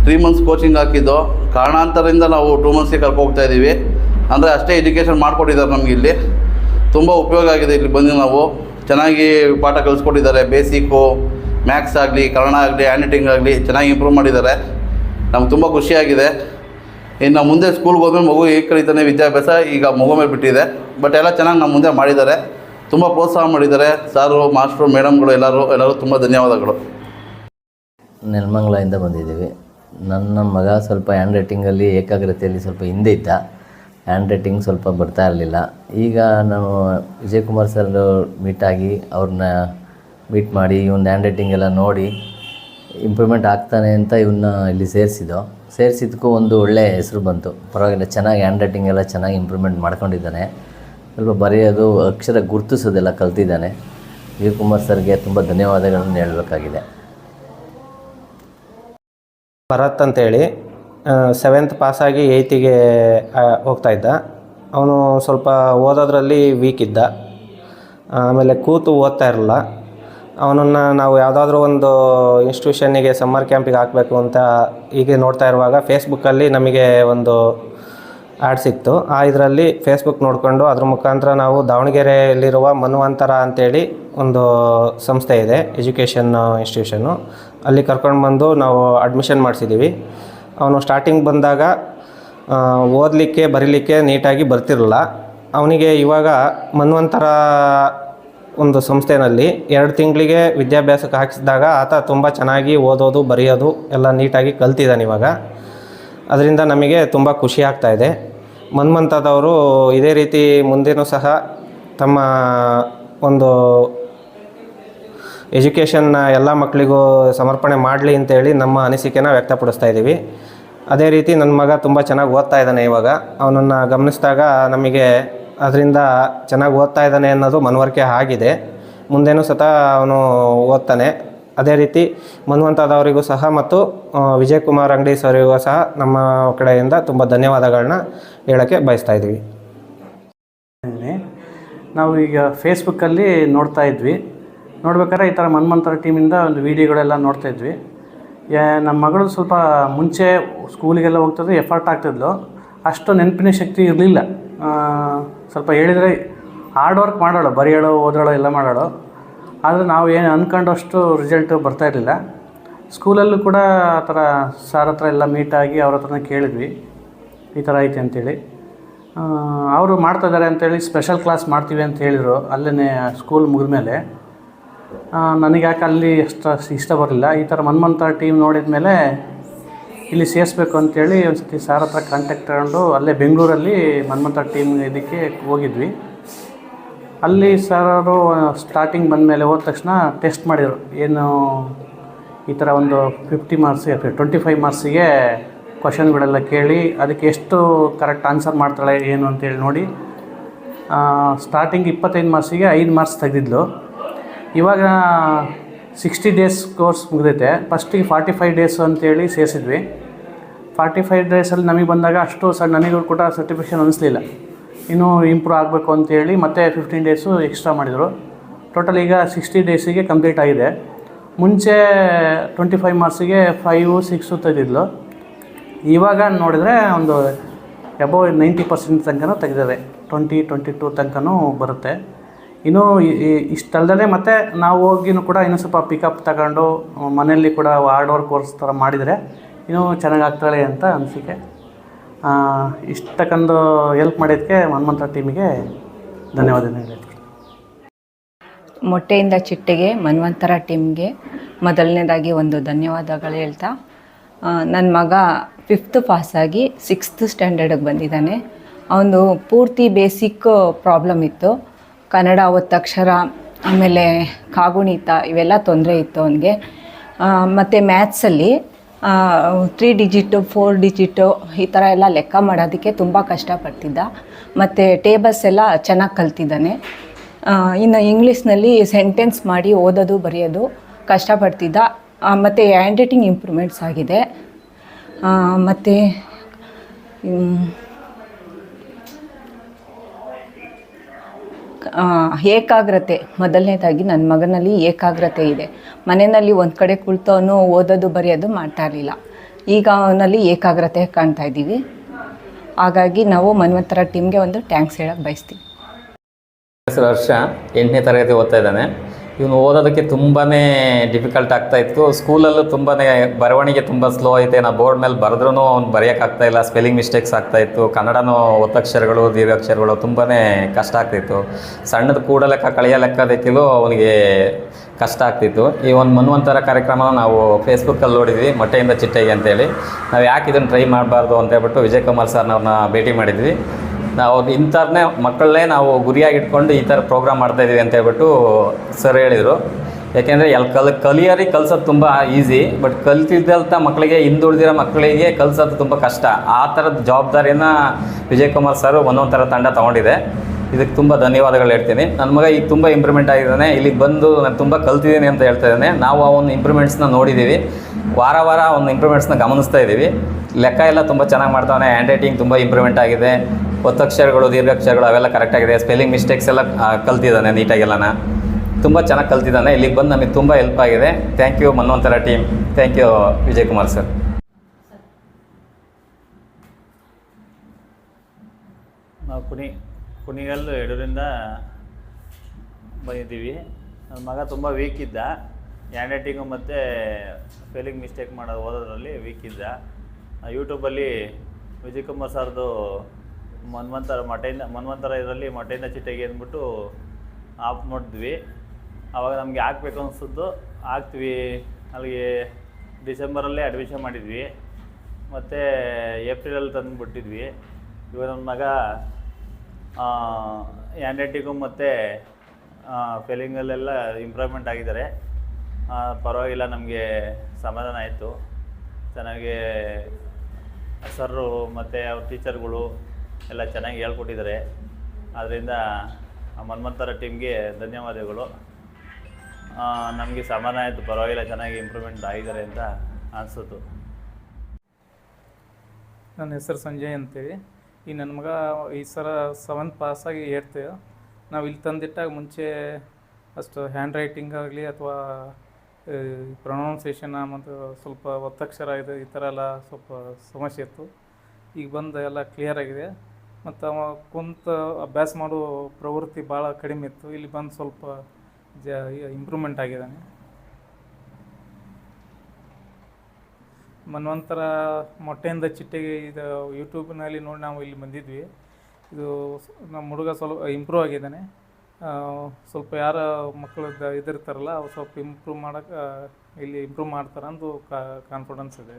ತ್ರೀ ಮಂತ್ಸ್ ಕೋಚಿಂಗ್ ಹಾಕಿದ್ದು. ಕಾರಣಾಂತರದಿಂದ ನಾವು ಟೂ ಮಂತ್ಸ್ಗೆ ಕರ್ಕೊ ಹೋಗ್ತಾ ಇದ್ದೀವಿ ಅಂದರೆ ಅಷ್ಟೇ ಎಜುಕೇಷನ್ ಮಾಡಿಕೊಟ್ಟಿದ್ದಾರೆ ನಮಗೆ ಇಲ್ಲಿ. ತುಂಬ ಉಪಯೋಗ ಆಗಿದೆ ಇಲ್ಲಿ ಬಂದು ನಾವು. ಚೆನ್ನಾಗಿ ಪಾಠ ಕಲಿಸ್ಕೊಟ್ಟಿದ್ದಾರೆ. ಬೇಸಿಕ್ಕು ಮ್ಯಾಥ್ಸ್ ಆಗಲಿ, ಕನ್ನಡ ಆಗಲಿ ಹ್ಯಾಂಡ್ ರೈಟಿಂಗ್ ಆಗಲಿ ಚೆನ್ನಾಗಿ ಇಂಪ್ರೂವ್ ಮಾಡಿದ್ದಾರೆ. ನಮ್ಗೆ ತುಂಬ ಖುಷಿಯಾಗಿದೆ ಇನ್ನು ಮುಂದೆ ಸ್ಕೂಲ್ಗೆ ಹೋದ್ಮೇಲೆ ಮಗು ಹೇಗೆ ಕಲಿತಾನೆ ವಿದ್ಯಾಭ್ಯಾಸ ಈಗ ಮಗು ಮೇಲೆ ಬಿಟ್ಟಿದೆ. ಬಟ್ ಎಲ್ಲ ಚೆನ್ನಾಗಿ ನಮ್ಮ ಮುಂದೆ ಮಾಡಿದ್ದಾರೆ. ತುಂಬ ಪ್ರೋತ್ಸಾಹ ಮಾಡಿದ್ದಾರೆ. ಸಾರು, ಮಾಸ್ಟ್ರು ಮೇಡಮ್ಗಳು ಎಲ್ಲರೂ ಎಲ್ಲರೂ ತುಂಬ ಧನ್ಯವಾದಗಳು. ನೆಲಮಂಗಲದಿಂದ ಬಂದಿದ್ದೀವಿ. ನನ್ನ ಮಗ ಸ್ವಲ್ಪ ಹ್ಯಾಂಡ್ ರೈಟಿಂಗಲ್ಲಿ ಏಕಾಗ್ರತೆಯಲ್ಲಿ ಸ್ವಲ್ಪ ಹಿಂದೆ ಇದ್ದ. ಹ್ಯಾಂಡ್ ರೈಟಿಂಗ್ ಸ್ವಲ್ಪ ಬರ್ತಾ ಇರಲಿಲ್ಲ. ಈಗ ನಾವು ವಿಜಯ್ ಕುಮಾರ್ ಸರ್ ಮೀಟಾಗಿ ಅವ್ರನ್ನ ಮೀಟ್ ಮಾಡಿ ಇವನ್ನ ಹ್ಯಾಂಡ್ ರೈಟಿಂಗ್ ಎಲ್ಲ ನೋಡಿ ಇಂಪ್ರೂವ್ಮೆಂಟ್ ಆಗ್ತಾನೆ ಅಂತ ಇವನ್ನ ಇಲ್ಲಿ ಸೇರಿಸಿದ್ದು. ಸೇರಿಸಿದ್ದಕ್ಕೂ ಒಂದು ಒಳ್ಳೆ ಹೆಸರು ಬಂತು. ಪರವಾಗಿಲ್ಲ, ಚೆನ್ನಾಗಿ ಹ್ಯಾಂಡ್ ರೈಟಿಂಗ್ ಎಲ್ಲ ಚೆನ್ನಾಗಿ ಇಂಪ್ರೂವ್ಮೆಂಟ್ ಮಾಡ್ಕೊಂಡಿದ್ದಾನೆ. ಸ್ವಲ್ಪ ಬರೆಯೋದು ಅಕ್ಷರ ಗುರುತಿಸೋದೆಲ್ಲ ಕಲ್ತಿದ್ದಾನೆ. ವಿಜಯ್ ಕುಮಾರ್ ಸರ್ಗೆ ತುಂಬ ಧನ್ಯವಾದಗಳನ್ನು ಹೇಳಬೇಕಾಗಿದೆ. ಭರತ್ ಅಂತೇಳಿ ಸೆವೆಂತ್ ಪಾಸಾಗಿ ಏಯ್ತಿಗೆ ಹೋಗ್ತಾ ಇದ್ದ. ಅವನು ಸ್ವಲ್ಪ ಓದೋದ್ರಲ್ಲಿ ವೀಕ್ ಇದ್ದ. ಆಮೇಲೆ ಕೂತು ಓದ್ತಾ ಇರಲಿಲ್ಲ. ಅವನನ್ನು ನಾವು ಯಾವುದಾದ್ರೂ ಒಂದು ಇನ್ಸ್ಟಿಟ್ಯೂಷನ್ನಿಗೆ ಸಮ್ಮರ್ ಕ್ಯಾಂಪಿಗೆ ಹಾಕಬೇಕು ಅಂತ ಹೀಗೆ ನೋಡ್ತಾ ಇರುವಾಗ ಫೇಸ್ಬುಕ್ಕಲ್ಲಿ ನಮಗೆ ಒಂದು ಆ್ಯಡ್ ಸಿಕ್ತು. ಆ ಇದರಲ್ಲಿ ಫೇಸ್ಬುಕ್ ನೋಡಿಕೊಂಡು ಅದ್ರ ಮುಖಾಂತರ ನಾವು ದಾವಣಗೆರೆಯಲ್ಲಿರುವ ಮನ್ವಂತರ ಅಂತೇಳಿ ಒಂದು ಸಂಸ್ಥೆ ಇದೆ ಎಜುಕೇಷನ್ ಇನ್ಸ್ಟಿಟ್ಯೂಷನ್ನು ಅಲ್ಲಿ ಕರ್ಕೊಂಡು ಬಂದು ನಾವು ಅಡ್ಮಿಷನ್ ಮಾಡಿಸಿದ್ದೀವಿ ಅವನು ಸ್ಟಾರ್ಟಿಂಗ್ ಬಂದಾಗ ಓದಲಿಕ್ಕೆ, ಬರೀಲಿಕ್ಕೆ ನೀಟಾಗಿ ಬರ್ತಿರಲಿಲ್ಲ. ಅವನಿಗೆ ಇವಾಗ ಮನ್ವಂತರ ಒಂದು ಸಂಸ್ಥೆಯಲ್ಲಿ ಎರಡು ತಿಂಗಳಿಗೆ ವಿದ್ಯಾಭ್ಯಾಸಕ್ಕೆ ಹಾಕಿಸಿದಾಗ ಆತ ತುಂಬ ಚೆನ್ನಾಗಿ ಓದೋದು, ಬರೆಯೋದು ಎಲ್ಲ ನೀಟಾಗಿ ಕಲ್ತಿದ್ದಾನೆ ಇವಾಗ. ಅದರಿಂದ ನಮಗೆ ತುಂಬ ಖುಷಿ ಆಗ್ತಾ ಇದೆ. ಮನ್ಮಂತದವರು ಇದೇ ರೀತಿ ಮುಂದೆನೂ ಸಹ ತಮ್ಮ ಒಂದು ಎಜುಕೇಷನ್ನ ಎಲ್ಲ ಮಕ್ಕಳಿಗೂ ಸಮರ್ಪಣೆ ಮಾಡಲಿ ಅಂತೇಳಿ ನಮ್ಮ ಅನಿಸಿಕೆನ ವ್ಯಕ್ತಪಡಿಸ್ತಾ ಇದ್ದೀವಿ. ಅದೇ ರೀತಿ ನನ್ನ ಮಗ ತುಂಬ ಚೆನ್ನಾಗಿ ಓದ್ತಾ ಇದ್ದಾನೆ ಇವಾಗ. ಅವನನ್ನು ಗಮನಿಸಿದಾಗ ನಮಗೆ ಅದರಿಂದ ಚೆನ್ನಾಗಿ ಓದ್ತಾ ಇದ್ದಾನೆ ಅನ್ನೋದು ಮನವರಿಕೆ ಆಗಿದೆ. ಮುಂದೇನೂ ಸತ ಅವನು ಓದ್ತಾನೆ. ಅದೇ ರೀತಿ ಮನ್ವಂತಾದವರಿಗೂ ಸಹ ಮತ್ತು ವಿಜಯ್ ಕುಮಾರ್ ಅಂಗಡಿ ಸರಿಗೂ ಸಹ ನಮ್ಮ ಕಡೆಯಿಂದ ತುಂಬ ಧನ್ಯವಾದಗಳನ್ನ ಹೇಳೋಕ್ಕೆ ಬಯಸ್ತಾ ಇದ್ದೀವಿ. ನಾವು ಈಗ ಫೇಸ್ಬುಕ್ಕಲ್ಲಿ ನೋಡ್ತಾ ಇದ್ವಿ. ನೋಡ್ಬೇಕಾದ್ರೆ ಈ ಥರ ಮನ್ಮಂತರ ಟೀಮಿಂದ ಒಂದು ವೀಡಿಯೋಗಳೆಲ್ಲ ನೋಡ್ತಾ ಇದ್ವಿ. ಯಾ ನಮ್ಮ ಮಗಳು ಸ್ವಲ್ಪ ಮುಂಚೆ ಸ್ಕೂಲಿಗೆಲ್ಲ ಹೋಗ್ತಿದ್ರು ಎಫರ್ಟ್ ಆಗ್ತಿದ್ಲು. ಅಷ್ಟು ನೆನಪಿನ ಶಕ್ತಿ ಇರಲಿಲ್ಲ. ಸ್ವಲ್ಪ ಹೇಳಿದರೆ ಹಾರ್ಡ್ ವರ್ಕ್ ಮಾಡೋಳು, ಬರೆಯೋಳು, ಓದೋಳು, ಎಲ್ಲ ಮಾಡೋಳು. ಆದರೆ ನಾವು ಏನು ಅಂದ್ಕೊಂಡಷ್ಟು ರಿಸಲ್ಟು ಬರ್ತಾ ಇರಲಿಲ್ಲ. ಸ್ಕೂಲಲ್ಲೂ ಕೂಡ ಆ ಥರ ಸಾರ್ ಹತ್ರ ಎಲ್ಲ ಮೀಟಾಗಿ ಅವ್ರ ಹತ್ರನೇ ಕೇಳಿದ್ವಿ. ಈ ಥರ ಐತೆ ಅಂತೇಳಿ. ಅವರು ಮಾಡ್ತಾಯಿದ್ದಾರೆ ಅಂತೇಳಿ ಸ್ಪೆಷಲ್ ಕ್ಲಾಸ್ ಮಾಡ್ತೀವಿ ಅಂತ ಹೇಳಿದರು. ಅಲ್ಲೇ ಸ್ಕೂಲ್ ಮುಗಿದ್ಮೇಲೆ. ನನಗೆ ಯಾಕೆ ಅಲ್ಲಿ ಅಷ್ಟು ಇಷ್ಟ ಬರಲಿಲ್ಲ. ಈ ಥರ ಮನ್ಮಂತ ಟೀಮ್ ನೋಡಿದ ಮೇಲೆ ಇಲ್ಲಿ ಸೇರಿಸ್ಬೇಕು ಅಂತೇಳಿ ಒಂದು ಸತಿ ಸಾರ್ ಹತ್ರ ಕಾಂಟ್ಯಾಕ್ಟ್ ತಗೊಂಡು ಅಲ್ಲೇ ಬೆಂಗಳೂರಲ್ಲಿ ಮನ್ಮಂತ ಟೀಮ್ ಇದಕ್ಕೆ ಹೋಗಿದ್ವಿ. ಅಲ್ಲಿ ಸರ್ ಅವರು ಸ್ಟಾರ್ಟಿಂಗ್ ಬಂದಮೇಲೆ ಹೋದ ತಕ್ಷಣ ಟೆಸ್ಟ್ ಮಾಡಿದರು. ಏನು ಈ ಥರ ಒಂದು ಫಿಫ್ಟಿ ಮಾರ್ಕ್ಸಿಗೆ ಟ್ವೆಂಟಿ ಫೈವ್ ಮಾರ್ಕ್ಸಿಗೆ ಕ್ವಶನ್ಗಳೆಲ್ಲ ಕೇಳಿ ಅದಕ್ಕೆ ಎಷ್ಟು ಕರೆಕ್ಟ್ ಆನ್ಸರ್ ಮಾಡ್ತಾಳೆ ಏನು ಅಂತೇಳಿ ನೋಡಿ ಸ್ಟಾರ್ಟಿಂಗ್ ಇಪ್ಪತ್ತೈದು ಮಾರ್ಕ್ಸಿಗೆ ಐದು ಮಾರ್ಕ್ಸ್ ತೆಗೆದಿದ್ಲು. ಇವಾಗ ಸಿಕ್ಸ್ಟಿ ಡೇಸ್ ಕೋರ್ಸ್ ಮುಗಿದೈತೆ. ಫಸ್ಟಿಗೆ ಫಾರ್ಟಿ ಫೈವ್ ಡೇಸ್ ಅಂತೇಳಿ ಸೇರಿಸಿದ್ವಿ. ಫಾರ್ಟಿ ಫೈವ್ ಡೇಸಲ್ಲಿ ನಮಗೆ ಬಂದಾಗ ಅಷ್ಟು ಸರ್ ನನಗೂ ಕೂಡ ಸರ್ಟಿಫಿಕೇಷನ್ ಅನಿಸ್ಲಿಲ್ಲ. ಇನ್ನೂ ಇಂಪ್ರೂವ್ ಆಗಬೇಕು ಅಂತೇಳಿ ಮತ್ತೆ ಫಿಫ್ಟೀನ್ ಡೇಸು ಎಕ್ಸ್ಟ್ರಾ ಮಾಡಿದರು. ಟೋಟಲ್ ಈಗ ಸಿಕ್ಸ್ಟಿ ಡೇಸಿಗೆ ಕಂಪ್ಲೀಟ್ ಆಗಿದೆ. ಮುಂಚೆ ಟ್ವೆಂಟಿ ಫೈವ್ ಮಾರ್ಕ್ಸಿಗೆ ಫೈವು ಸಿಕ್ಸು ತೆಗೆದಿದ್ಲು. ಇವಾಗ ನೋಡಿದರೆ ಒಂದು ಎಬೋ ನೈಂಟಿ ಪರ್ಸೆಂಟ್ ತನಕನೂ ತೆಗೆದಿದೆ. ಟ್ವೆಂಟಿ ಟ್ವೆಂಟಿ ಟೂ ತನಕನೂ ಬರುತ್ತೆ. ಇನ್ನೂ ಇಷ್ಟಲ್ಲದೆ ಮತ್ತು ನಾವು ಹೋಗಿನೂ ಕೂಡ ಇನ್ನೂ ಸ್ವಲ್ಪ ಪಿಕಪ್ ತಗೊಂಡು, ಮನೆಯಲ್ಲಿ ಕೂಡ ಹಾರ್ಡ್ ವರ್ಕ್ ಕೋರ್ಸ್ ಥರ ಮಾಡಿದರೆ ಇನ್ನೂ ಚೆನ್ನಾಗಿ ಆಗ್ತಾಳೆ ಅಂತ ಅನಿಸಿಕೆ. ಇಷ್ಟಕ್ಕೊಂದು ಹೆಲ್ಪ್ ಮಾಡಿದ್ದಕ್ಕೆ ಹನುಮಂತ ಟೀಮಿಗೆ ಧನ್ಯವಾದ ಮೊಟ್ಟೆಯಿಂದ ಚಿಟ್ಟೆಗೆ ಮನ್ವಂತರ ಟೀಮ್ಗೆ ಮೊದಲನೇದಾಗಿ ಒಂದು ಧನ್ಯವಾದಗಳು ಹೇಳ್ತಾ ನನ್ನ ಮಗ ಫಿಫ್ತ್ ಪಾಸಾಗಿ ಸಿಕ್ಸ್ತ್ ಸ್ಟ್ಯಾಂಡರ್ಡಿಗೆ ಬಂದಿದ್ದಾನೆ. ಅವನು ಪೂರ್ತಿ ಬೇಸಿಕ್ ಪ್ರಾಬ್ಲಮ್ ಇತ್ತು. ಕನ್ನಡ ಒತ್ತಕ್ಷರ ಆಮೇಲೆ ಕಾಗುಣಿತ ಇವೆಲ್ಲ ತೊಂದರೆ ಇತ್ತು ಅವನಿಗೆ. ಮತ್ತು ಮ್ಯಾಥ್ಸಲ್ಲಿ ತ್ರೀ ಡಿಜಿಟು ಫೋರ್ ಡಿಜಿಟು ಈ ಥರ ಎಲ್ಲ ಲೆಕ್ಕ ಮಾಡೋದಕ್ಕೆ ತುಂಬ ಕಷ್ಟಪಡ್ತಿದ್ದ. ಮತ್ತು ಟೇಬಲ್ಸ್ ಎಲ್ಲ ಚೆನ್ನಾಗಿ ಕಲ್ತಿದ್ದಾನೆ. ಇನ್ನು ಇಂಗ್ಲೀಷ್ನಲ್ಲಿ ಸೆಂಟೆನ್ಸ್ ಮಾಡಿ ಓದೋದು, ಬರೆಯೋದು ಕಷ್ಟಪಡ್ತಿದ್ದ. ಮತ್ತು ಹ್ಯಾಂಡ್ ರೈಟಿಂಗ್ ಇಂಪ್ರೂವ್ಮೆಂಟ್ಸ್ ಆಗಿದೆ ಮತ್ತು ಏಕಾಗ್ರತೆ. ಮೊದಲನೇದಾಗಿ ನನ್ನ ಮಗನಲ್ಲಿ ಏಕಾಗ್ರತೆ ಇದೆ. ಮನೆಯಲ್ಲಿ ಒಂದು ಕಡೆ ಕುಳಿತವನು ಓದೋದು, ಬರೆಯೋದು ಮಾಡ್ತಾ ಇರಲಿಲ್ಲ. ಈಗ ಅವನಲ್ಲಿ ಏಕಾಗ್ರತೆ ಕಾಣ್ತಾ ಇದ್ದೀವಿ. ಹಾಗಾಗಿ ನಾವು ಮನ್ವಂತರ ಟೀಮ್ಗೆ ಒಂದು ಟ್ಯಾಂಕ್ಸ್ ಹೇಳಕ್ಕೆ ಬಯಸ್ತೀವಿ. ಹರ್ಷ. ಎಂಟನೇ ತರಗತಿ ಓದ್ತಾ ಇದ್ದಾನೆ. ಇವನು ಓದೋದಕ್ಕೆ ತುಂಬಾ ಡಿಫಿಕಲ್ಟ್ ಆಗ್ತಾ ಇತ್ತು. ಸ್ಕೂಲಲ್ಲೂ ತುಂಬಾ ಬರವಣಿಗೆ ತುಂಬ ಸ್ಲೋ ಐತೆ. ನಾ ಬೋರ್ಡ್ ಮೇಲೆ ಬರೆದ್ರೂ ಅವ್ನು ಬರೆಯೋಕ್ಕಾಗ್ತಾ ಇಲ್ಲ. ಸ್ಪೆಲ್ಲಿಂಗ್ ಮಿಸ್ಟೇಕ್ಸ್ ಆಗ್ತಾ ಇತ್ತು. ಕನ್ನಡನೂ ಒತ್ತಕ್ಷರಗಳು, ದೀರ್ಘಾಕ್ಷರಗಳು ತುಂಬಾ ಕಷ್ಟ ಆಗ್ತಿತ್ತು. ಸಣ್ಣದ ಕೂಡ ಲೆಕ್ಕ, ಕಳೆಯ ಲೆಕ್ಕದಕ್ಕಿಲೂ ಅವನಿಗೆ ಕಷ್ಟ ಆಗ್ತಿತ್ತು. ಈ ಒಂದು ಮನ್ವಂತರ ಕಾರ್ಯಕ್ರಮ ನಾವು ಫೇಸ್ಬುಕ್ಕಲ್ಲಿ ನೋಡಿದ್ವಿ, ಮೊಟ್ಟೆಯಿಂದ ಚಿಟ್ಟೆಗೆ ಅಂತೇಳಿ. ನಾವು ಯಾಕೆ ಇದನ್ನು ಟ್ರೈ ಮಾಡಬಾರ್ದು ಅಂತ ಹೇಳ್ಬಿಟ್ಟು ವಿಜಯ್ ಕುಮಾರ್ ಸರ್ನವ್ರನ್ನ ಭೇಟಿ ಮಾಡಿದ್ವಿ. ನಾವು ಇಂಥವ್ರನ್ನೇ ಮಕ್ಕಳನ್ನೇ ನಾವು ಗುರಿಯಾಗಿಟ್ಕೊಂಡು ಈ ಥರ ಪ್ರೋಗ್ರಾಮ್ ಮಾಡ್ತಾಯಿದ್ದೀವಿ ಅಂತ ಹೇಳ್ಬಿಟ್ಟು ಸರ್ ಹೇಳಿದರು. ಯಾಕೆಂದರೆ ಎಲ್ಲಿ ಕಲ್, ಕಲಿಯೋರಿಗೆ ಕಲ್ಸೋದು ತುಂಬ ಈಸಿ ಬಟ್ ಕಲ್ತಿದ್ದಂಥ ಮಕ್ಕಳಿಗೆ, ಹಿಂದುಳಿದಿರೋ ಮಕ್ಕಳಿಗೆ ಕಲ್ಸೋದು ತುಂಬ ಕಷ್ಟ. ಆ ಥರದ ಜವಾಬ್ದಾರಿನ ವಿಜಯ್ ಕುಮಾರ್ ಸರ್ ಒಂದೊಂದು ಥರ ತಂಡ ತೊಗೊಂಡಿದೆ. ಇದಕ್ಕೆ ತುಂಬ ಧನ್ಯವಾದಗಳು ಹೇಳ್ತೀನಿ. ನನ್ನ ಮಗ ಈಗ ತುಂಬ ಇಂಪ್ರೂವ್ಮೆಂಟ್ ಆಗಿದ್ದಾನೆ. ಇಲ್ಲಿಗೆ ಬಂದು ನಾನು ತುಂಬ ಕಲ್ತಿದ್ದೀನಿ ಅಂತ ಹೇಳ್ತಾ ಇದ್ದಾನೆ. ನಾವು ಆ ಒಂದು ಇಂಪ್ರೂವ್ಮೆಂಟ್ಸ್ನ ನೋಡಿದ್ದೀವಿ ವಾರ ವಾರ ಒಂದು ಇಂಪ್ರೂವ್ಮೆಂಟ್ಸ್ನ ಗಮನಿಸ್ತಾ ಇದ್ದೀವಿ ಲೆಕ್ಕ ಎಲ್ಲ ತುಂಬ ಚೆನ್ನಾಗಿ ಮಾಡ್ತಾನೆ ಹ್ಯಾಂಡ್ ರೈಟಿಂಗ್ ತುಂಬ ಇಂಪ್ರೂವ್ಮೆಂಟ್ ಆಗಿದೆ. ಒತ್ತಕ್ಷರಗಳು, ದೀರ್ಘಾಕ್ಷರಗಳು ಅವೆಲ್ಲ ಕರೆಕ್ಟಾಗಿದೆ ಸ್ಪೆಲ್ಲಿಂಗ್ ಮಿಸ್ಟೇಕ್ಸ್ ಎಲ್ಲ ಕಲ್ತಿದ್ದಾನೆ ನೀಟಾಗೆಲ್ಲನ ತುಂಬ ಚೆನ್ನಾಗಿ ಕಲ್ತಿದ್ದಾನೆ. ಇಲ್ಲಿಗೆ ಬಂದು ನಮಗೆ ತುಂಬ ಹೆಲ್ಪ್ ಆಗಿದೆ. Thank you Manvantara team thank you Vijay Kumar sir ನಾವು ಕುಣಿ ಕುಣಿಗಲ್ ಯಡೂರಿಂದ ಬಂದಿದ್ದೀವಿ. ನನ್ನ ಮಗ ತುಂಬ ವೀಕ್ ಇದ್ದ. ಹ್ಯಾಂಡ್ ರೈಟಿಂಗು ಮತ್ತು ಸ್ಪೆಲ್ಲಿಂಗ್ ಮಿಸ್ಟೇಕ್ ಮಾಡೋದು ಓದೋದ್ರಲ್ಲಿ ವೀಕ್ ಇದ್ದ. ಯೂಟ್ಯೂಬಲ್ಲಿ ವಿಜಯ್ ಕುಮಾರ್ ಸರ್ದು ಮನ್ವಂತರ ಮಠೆಯಿಂದ ಮನ್ವಂತರ ಇದರಲ್ಲಿ ಮಠೆಯಿಂದ ಚಿಟ್ಟೆಗೆ ಅಂದ್ಬಿಟ್ಟು ಆಫ್ ನೋಡಿದ್ವಿ. ಆವಾಗ ನಮಗೆ ಹಾಕ್ಬೇಕು ಅನಿಸಿದ್ದು. ಹಾಕ್ತೀವಿ. ಅಲ್ಲಿಗೆ ಡಿಸೆಂಬರಲ್ಲೇ ಅಡ್ಮಿಷನ್ ಮಾಡಿದ್ವಿ. ಮತ್ತು ಏಪ್ರಿಲಲ್ಲಿ ತಂದುಬಿಟ್ಟಿದ್ವಿ. ಇವಾಗ ನನ್ನ ಮಗ ಹ್ಯಾಂಡ್ ರೈಟಿಂಗು ಮತ್ತು ಫೀಲಿಂಗಲ್ಲೆಲ್ಲ ಇಂಪ್ರೂವ್ಮೆಂಟ್ ಆಗಿದ್ದಾರೆ. ಪರವಾಗಿಲ್ಲ, ನಮಗೆ ಸಮಾಧಾನ ಆಯಿತು. ಚೆನ್ನಾಗಿ ಸರ್ರು ಮತ್ತು ಅವ್ರ ಟೀಚರ್ಗಳು ಎಲ್ಲ ಚೆನ್ನಾಗಿ ಹೇಳ್ಕೊಟ್ಟಿದ್ದಾರೆ. ಆದ್ದರಿಂದ ಮನ್ಮಂತರ ಟೀಮ್ಗೆ ಧನ್ಯವಾದಗಳು. ನಮಗೆ ಸಮಾಧಾನ ಆಯಿತು. ಪರವಾಗಿಲ್ಲ, ಚೆನ್ನಾಗಿ ಇಂಪ್ರೂವ್ಮೆಂಟ್ ಆಗಿದ್ದಾರೆ ಅಂತ ಅನಿಸುತ್ತು. ನನ್ನ ಹೆಸರು ಸಂಜಯ್ ಅಂತೇಳಿ. ಈ ನನ್ನ ಮಗ ಈ ಸಲ ಸೆವೆಂತ್ ಪಾಸಾಗಿ ಏಡ್ತು ನಾವು ಇಲ್ಲಿ ತಂದಿಟ್ಟಾಗ ಮುಂಚೆ ಅಷ್ಟು ಹ್ಯಾಂಡ್ ರೈಟಿಂಗ್ ಆಗಲಿ ಅಥವಾ ಪ್ರೊನೌನ್ಸೇಷನ್ ಮತ್ತು ಸ್ವಲ್ಪ ಒತ್ತಕ್ಷರ ಇದು, ಈ ಥರ ಎಲ್ಲ ಸ್ವಲ್ಪ ಸಮಸ್ಯೆ ಇತ್ತು. ಈಗ ಬಂದು ಎಲ್ಲ ಕ್ಲಿಯರ್ ಆಗಿದೆ. ಮತ್ತು ಅವ ಕುಂತ ಅಭ್ಯಾಸ ಮಾಡೋ ಪ್ರವೃತ್ತಿ ಭಾಳ ಕಡಿಮೆ ಇತ್ತು. ಇಲ್ಲಿ ಬಂದು ಸ್ವಲ್ಪ ಜ ಇಂಪ್ರೂವ್ಮೆಂಟ್ ಆಗಿದ್ದಾನೆ. ಮನ್ವಂತರ ಮೊಟ್ಟೆಯಿಂದ ಚಿಟ್ಟೆಗೆ ಇದು ಯೂಟ್ಯೂಬ್ನಲ್ಲಿ ನೋಡಿ ನಾವು ಇಲ್ಲಿ ಬಂದಿದ್ವಿ. ಇದು ನಮ್ಮ ಹುಡುಗ ಸ್ವಲ್ಪ ಇಂಪ್ರೂವ್ ಆಗಿದ್ದಾನೆ. ಸ್ವಲ್ಪ ಯಾರ ಮಕ್ಕಳು ಇದಿರ್ತಾರಲ್ಲ ಅವ್ರು ಸ್ವಲ್ಪ ಇಂಪ್ರೂವ್ ಮಾಡೋಕೆ ಇಲ್ಲಿ ಇಂಪ್ರೂವ್ ಮಾಡ್ತಾರೆ ಅಂದು ಕಾನ್ಫಿಡೆನ್ಸ್ ಇದೆ.